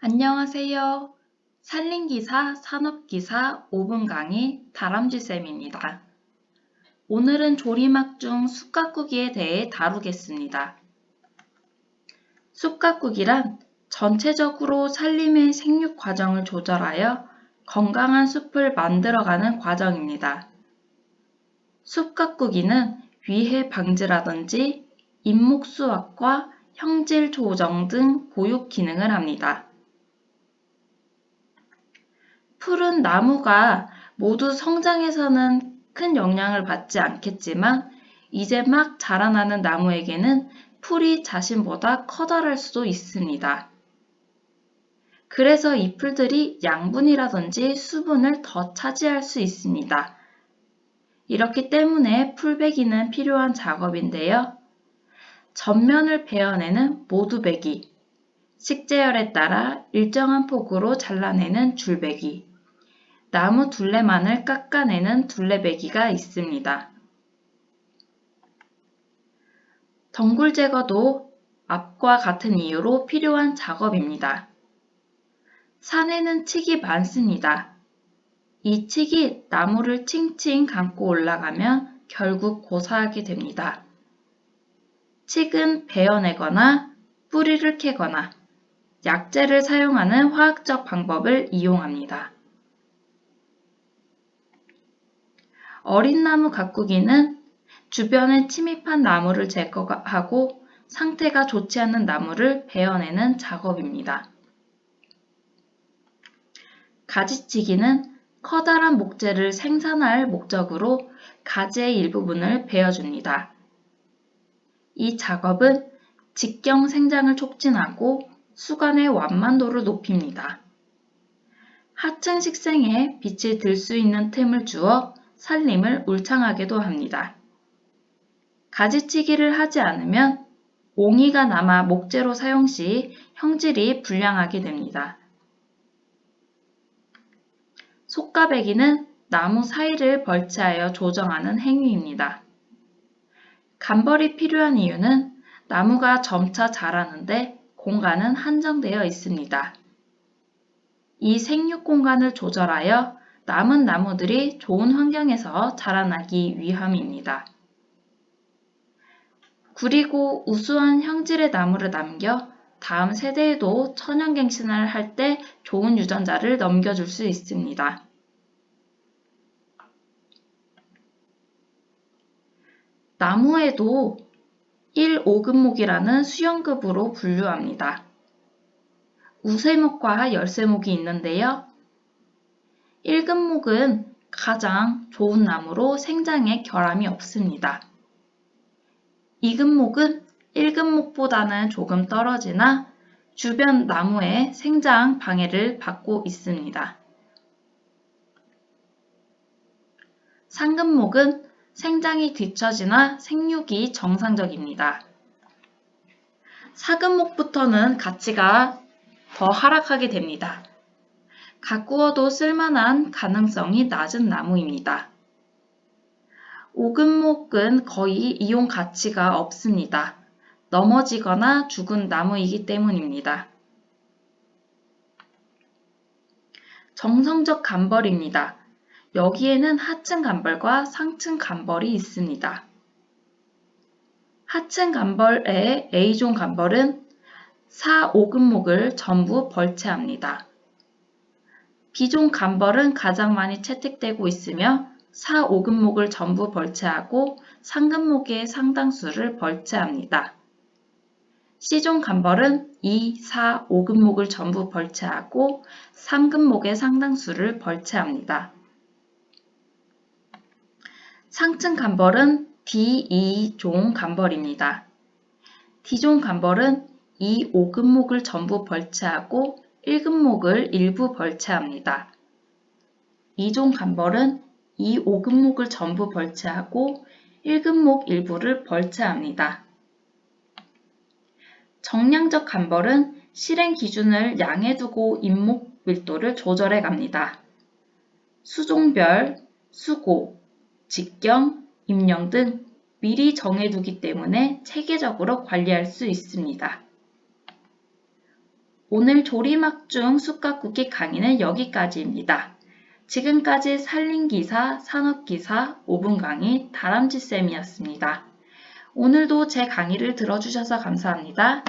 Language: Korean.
안녕하세요. 산림기사, 산업기사 5분 강의 다람쥐쌤입니다. 오늘은 조리막 중 쑥가꾸기에 대해 다루겠습니다. 쑥가꾸기란 전체적으로 산림의 생육 과정을 조절하여 건강한 숲을 만들어가는 과정입니다. 숲가꾸기는 위해 방지라든지 잎목 수확과 형질 조정 등 보육 기능을 합니다. 풀은 나무가 모두 성장에서는 큰 영향을 받지 않겠지만 이제 막 자라나는 나무에게는 풀이 자신보다 커다랄 수도 있습니다. 그래서 이 풀들이 양분이라든지 수분을 더 차지할 수 있습니다. 이렇기 때문에 풀베기는 필요한 작업인데요. 전면을 베어내는 모두베기, 식재열에 따라 일정한 폭으로 잘라내는 줄베기, 나무 둘레만을 깎아내는 둘레베기가 있습니다. 덩굴 제거도 앞과 같은 이유로 필요한 작업입니다. 산에는 칡이 많습니다. 이 칡이 나무를 칭칭 감고 올라가면 결국 고사하게 됩니다. 칡은 베어내거나 뿌리를 캐거나 약재를 사용하는 화학적 방법을 이용합니다. 어린 나무 가꾸기는 주변에 침입한 나무를 제거하고 상태가 좋지 않은 나무를 베어내는 작업입니다. 가지치기는 커다란 목재를 생산할 목적으로 가지의 일부분을 베어줍니다. 이 작업은 직경 생장을 촉진하고 수간의 완만도를 높입니다. 하층 식생에 빛을 들수 있는 틈을 주어 살림을 울창하게도 합니다. 가지치기를 하지 않으면 옹이가 남아 목재로 사용 시 형질이 불량하게 됩니다. 속가배기는 나무 사이를 벌채하여 조정하는 행위입니다. 간벌이 필요한 이유는 나무가 점차 자라는데 공간은 한정되어 있습니다. 이 생육 공간을 조절하여 남은 나무들이 좋은 환경에서 자라나기 위함입니다. 그리고 우수한 형질의 나무를 남겨 다음 세대에도 천연갱신을 할 때 좋은 유전자를 넘겨줄 수 있습니다. 나무에도 1오금목이라는 수형급으로 분류합니다. 우세목과 열세목이 있는데요. 1금목은 가장 좋은 나무로 생장에 결함이 없습니다. 2금목은 1금목보다는 조금 떨어지나 주변 나무의 생장 방해를 받고 있습니다. 3금목은 생장이 뒤처지나 생육이 정상적입니다. 4금목부터는 가치가 더 하락하게 됩니다. 가꾸어도 쓸만한 가능성이 낮은 나무입니다. 오금목은 거의 이용 가치가 없습니다. 넘어지거나 죽은 나무이기 때문입니다. 정성적 간벌입니다. 여기에는 하층 간벌과 상층 간벌이 있습니다. 하층 간벌의 A종 간벌은 4, 5금목을 전부 벌채합니다. 기존 간벌은 가장 많이 채택되고 있으며 4, 5금목을 전부 벌채하고 상금목의 상당수를 벌채합니다. C종 간벌은 2, 4, 5금목을 전부 벌채하고 3금목의 상당수를 벌채합니다. 상층 간벌은 D2종 간벌입니다. D종 간벌은 2, 5금목을 전부 벌채하고 1금목을 일부 벌채합니다. 2종 간벌은 2, 5금목을 전부 벌채하고 1금목 일부를 벌채합니다. 정량적 간벌은 실행 기준을 양해 두고 잎목 밀도를 조절해 갑니다. 수종별, 수고, 직경, 임령 등 미리 정해두기 때문에 체계적으로 관리할 수 있습니다. 오늘 조리막 중 쑥갓쿠키 강의는 여기까지입니다. 지금까지 산림기사, 산업기사, 5분 강의 다람쥐쌤이었습니다. 오늘도 제 강의를 들어주셔서 감사합니다.